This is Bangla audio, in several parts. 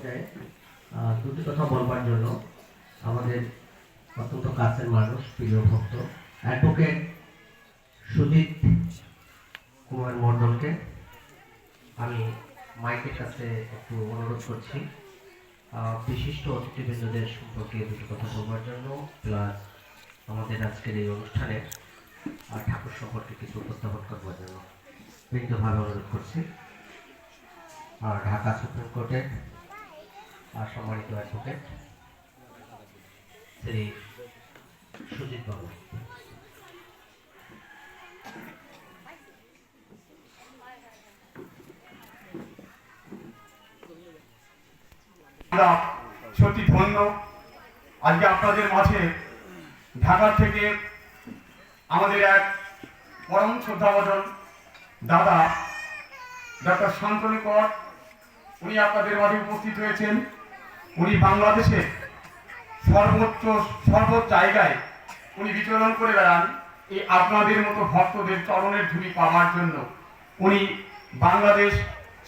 পর্যায়ে দুটি কথা বলবার জন্য আমাদের অত্যন্ত কাছের মানুষ, প্রিয় ভক্ত। অ্যাডভোকেট সুদীপ কুমার মণ্ডলকে আমি মাইকের কাছে একটু অনুরোধ করছি। বিশিষ্ট অতিথিবৃন্দদের সম্পর্কে দুটি কথা বলবার জন্য, প্লাস আমাদের আজকের এই অনুষ্ঠানে আর ঠাকুর সম্পর্কে কিছু উপস্থাপন করবার জন্য বিন্দুভাবে অনুরোধ করছি। আর ঢাকা সুপ্রিম কোর্টের আর সম্মানিত অ্যাডভোকেট শ্রী সুজিত বাবু। সত্যি ধন্য। আজকে আপনাদের মাঝে ঢাকা থেকে আমাদের এক পরম শ্রদ্ধাভাজন দাদা ডক্টর শান্তনু কর উনি আপনাদের মাঝে উপস্থিত হয়েছেন। উনি বাংলাদেশে সর্বোচ্চ সর্ব জায়গায় উনি বিচরণ করে বেড়ান এই আপনাদের মতো ভক্তদের চরণের ধুলি পাওয়ার জন্য। উনি বাংলাদেশ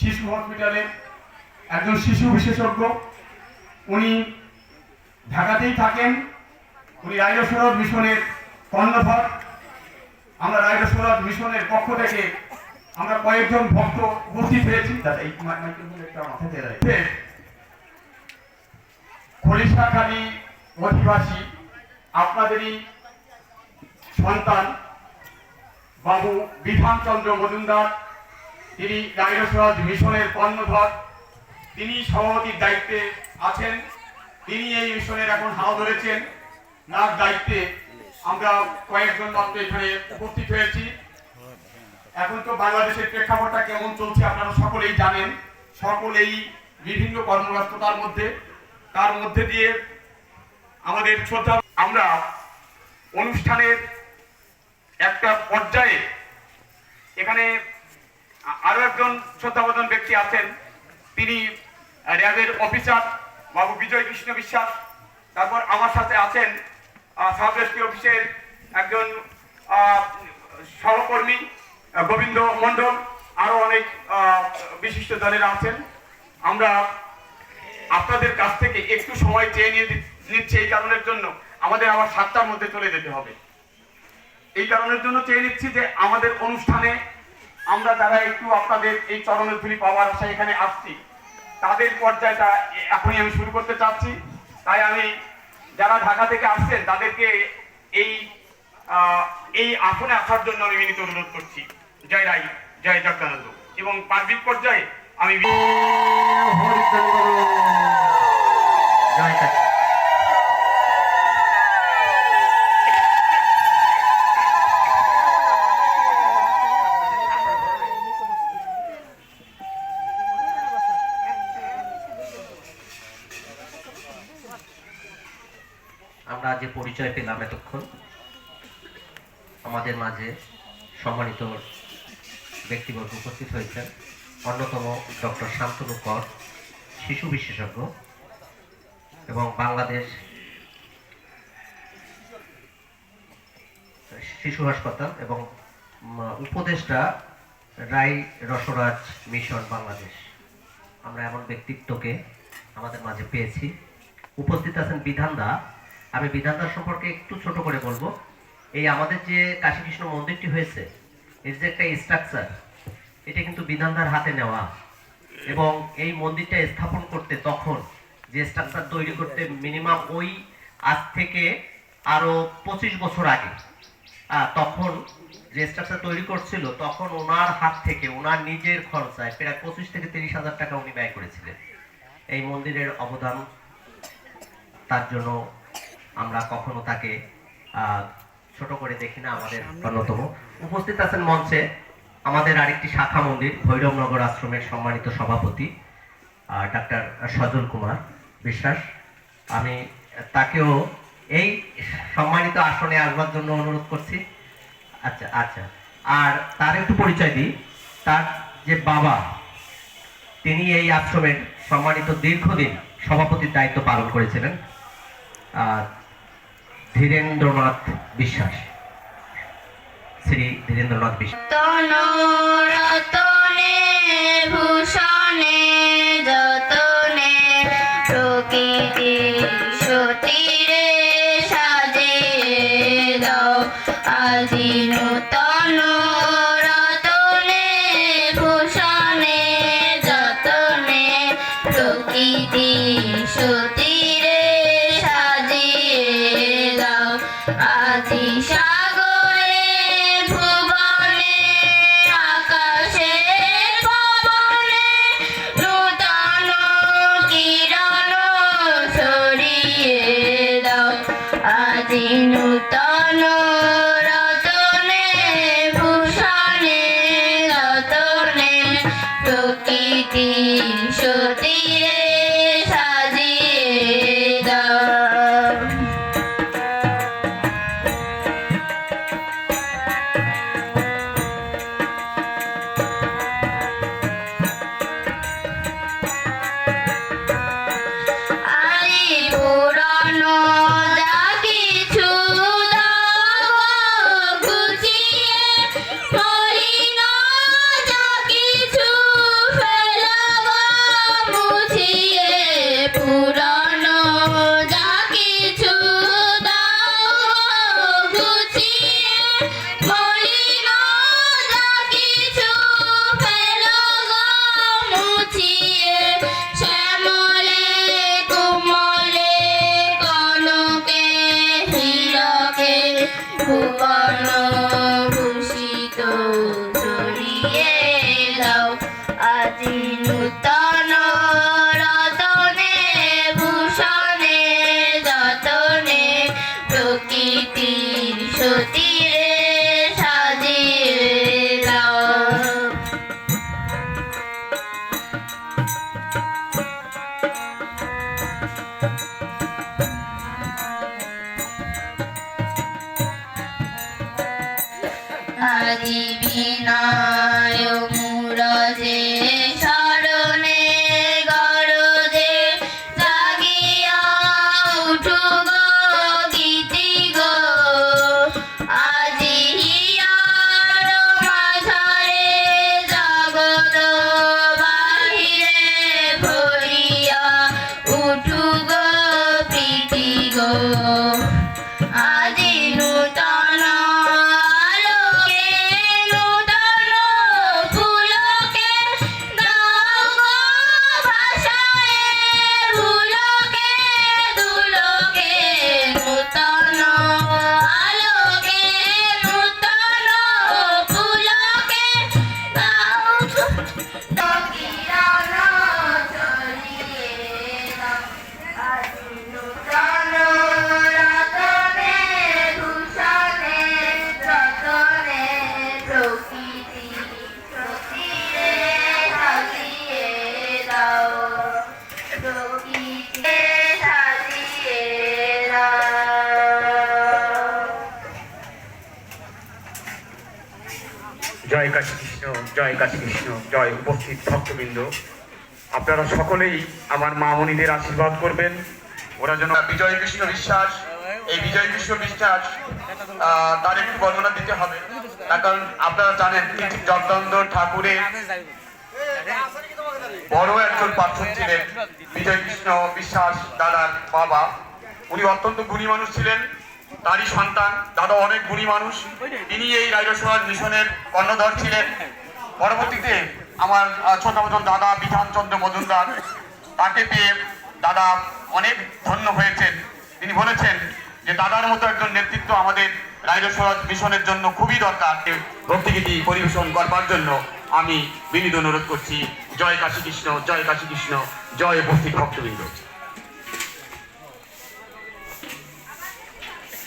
শিশু হসপিটালের একজন শিশু বিশেষজ্ঞ। উনি ঢাকাতেই থাকেন। উনি রাইডসরদ মিশনের কর্ণধর আমরা রাইডসরদ মিশনের পক্ষ থেকে আমরা কয়েকজন ভক্ত উপস্থিত হয়েছি। দাদা এই মাথায় খলিশাখালী অধিবাসী, আপনাদেরই সন্তান, বাবু বিধানচন্দ্র মজুমদার, তিনি রাইডসরদ মিশনের কর্ণধর, তিনি সভাপতির দায়িত্বে আছেন, তিনি এই মিশনের এখন হাওয়া ধরেছেন। নাক দায়িত্বে আমরা কয়েকজন মাত্র এখানে উপস্থিত হয়েছি। এখন তো বাংলাদেশের প্রেক্ষাপটটা কেমন চলছে আপনারা সকলেই জানেন। সকলেই বিভিন্ন কর্মব্যস্ততার মধ্যে তার মধ্যে দিয়ে আমাদের শ্রদ্ধা, আমরা অনুষ্ঠানের একটা পর্যায়ে এখানে আরও একজন শ্রদ্ধাভাজন ব্যক্তি আছেন। তিনি র্যাবের অফিসার, বাবু বিজয় কৃষ্ণ বিশ্বাস। তারপর আমার সাথে আছেন সাব অফিসের একজন সহকর্মী, গোবিন্দ মণ্ডল। আরও অনেক বিশিষ্ট জনেরা আছেন। আমরা আপনাদের কাছ থেকে একটু সময় চেয়ে নিয়ে নিচ্ছি এই কারণের জন্য আমাদের আবার সাতটার মধ্যে চলে যেতে হবে। এই কারণের জন্য চেয়ে নিচ্ছি যে আমাদের অনুষ্ঠানে আমরা যারা একটু আপনাদের এই চরণের ধুলি পাওয়ার আশায় এখানে আসছি, তাদের পর্যায়টা এখনই আমি শুরু করতে চাচ্ছি। তাই আমি যারা ঢাকা থেকে আসছেন, তাদেরকে এই এই আসনে আসার জন্য আমি বিনীত অনুরোধ করছি। জয় রাই, জয় জগদানন্দ এবং পার্বিক পর্যায়ে আমি আমরা যে পরিচয় পেলাম এতক্ষণ, আমাদের মাঝে সম্মানিত ব্যক্তিবর্গ উপস্থিত হয়েছেন অন্যতম ডক্টর শান্তনু কর। শিশু বিশেষজ্ঞ এবং বাংলাদেশ শিশু হাসপাতাল এবং উপদেষ্টা রাই রসরাজ মিশন বাংলাদেশ। আমরা এমন ব্যক্তিত্বকে আমাদের মাঝে পেয়েছি। উপস্থিত আছেন বিধানদা। আমি বিধানদা সম্পর্কে একটু ছোট করে বলব। এই আমাদের যে কাশীকৃষ্ণ মন্দিরটি হয়েছে, এর যে একটা স্ট্রাকচার এটা কিন্তু বিধানদার হাতে নেওয়া। এবং এই মন্দিরটা স্থাপন করতে তখন যে স্ট্রাকচার তৈরি করতে মিনিমাম ওই আজ থেকে আরও পঁচিশ বছর আগে তখন যে স্ট্রাকচার তৈরি করছিল তখন ওনার হাত থেকে ওনার নিজের খরচায় প্রায় পঁচিশ থেকে তিরিশ হাজার টাকা উনি ব্যয় করেছিলেন। এই মন্দিরের অবদান তার জন্য আমরা কখনো তাকে আহ, ছোট করে দেখি না আমাদের অন্যতম। উপস্থিত আছেন মঞ্চে আমাদের আরেকটি শাখা মন্দির, ভৈরবনগর আশ্রমের সম্মানিত সভাপতি ডাক্তার সজল কুমার বিশ্বাস। আমি তাকেও এই সম্মানিত আসনে আসবার জন্য অনুরোধ করছি। আচ্ছা আচ্ছা। আর তার একটু পরিচয় দিই। তার যে বাবা, তিনি এই আশ্রমের সম্মানিত দীর্ঘদিন সভাপতির দায়িত্ব পালন করেছিলেন ধীরেন্দ্রনাথ বিশ্বাস। শ্রী ধীরেন্দ্রনাথ বিশ্বাস জয় কাশী কৃষ্ণ, জয় কাশী কৃষ্ণ, জয় উপস্থিত ভক্তবৃন্দ। আপনারা সকলেই আমার মা মনিদের আশীর্বাদ করবেন। ওরা যেন বিজয় কৃষ্ণ বিশ্বাস, এই বিজয় কৃষ্ণ বিশ্বাস তার একটু বর্ণনা দিতে হবে। তার কারণ আপনারা জানেন তিনি জগদন্দ ঠাকুরের বড় একজন পার্শ্বদ ছিলেন বিজয় কৃষ্ণ বিশ্বাস দাদার বাবা। উনি অত্যন্ত গুণী মানুষ ছিলেন। তারই সন্তান, দাদা অনেক গুণী মানুষ। তিনি এই রাইরসমাজ মিশনের কর্ণধর ছিলেন। পরবর্তীতে আমার ছোট মতন দাদা বিধানচন্দ্র মজুমদার, তাকে পেয়ে দাদা অনেক ধন্য হয়েছেন। তিনি বলেছেন যে, দাদার মতো একজন নেতৃত্ব আমাদের রাইরসমাজ মিশনের জন্য খুবই দরকার। ভক্তিগীতি পরিবেশন করবার জন্য আমি বিনীত অনুরোধ করছি। জয় কাশী কৃষ্ণ জয় কাশী কৃষ্ণ জয় উপস্থিত ভক্তবৃন্দ।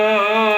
Oh.